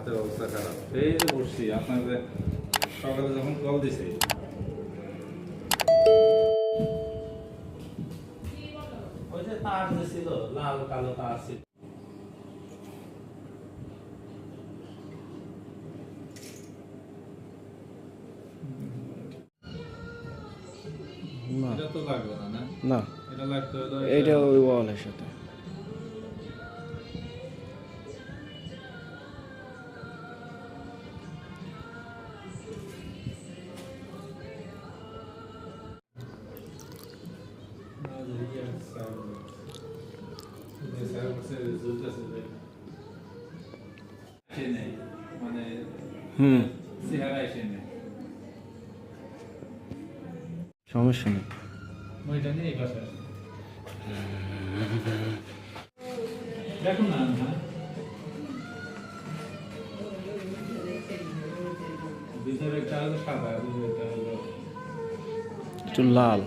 হাতের অবস্থা খারাপ। এই যে বসছি আপনাকে সকালে যখন কল দিছি। ওই যে তার যে ছিল লাল কালো তার ছিল। না। এটা তো লাগবে না না? না। এটা লাগতে হলো এইটা ওই ওয়ালের সাথে। মানে হুম চেহারা এসে নেই সমস্যা নেই ওইটা নিয়ে এই পাশে আসো। না একটু লাল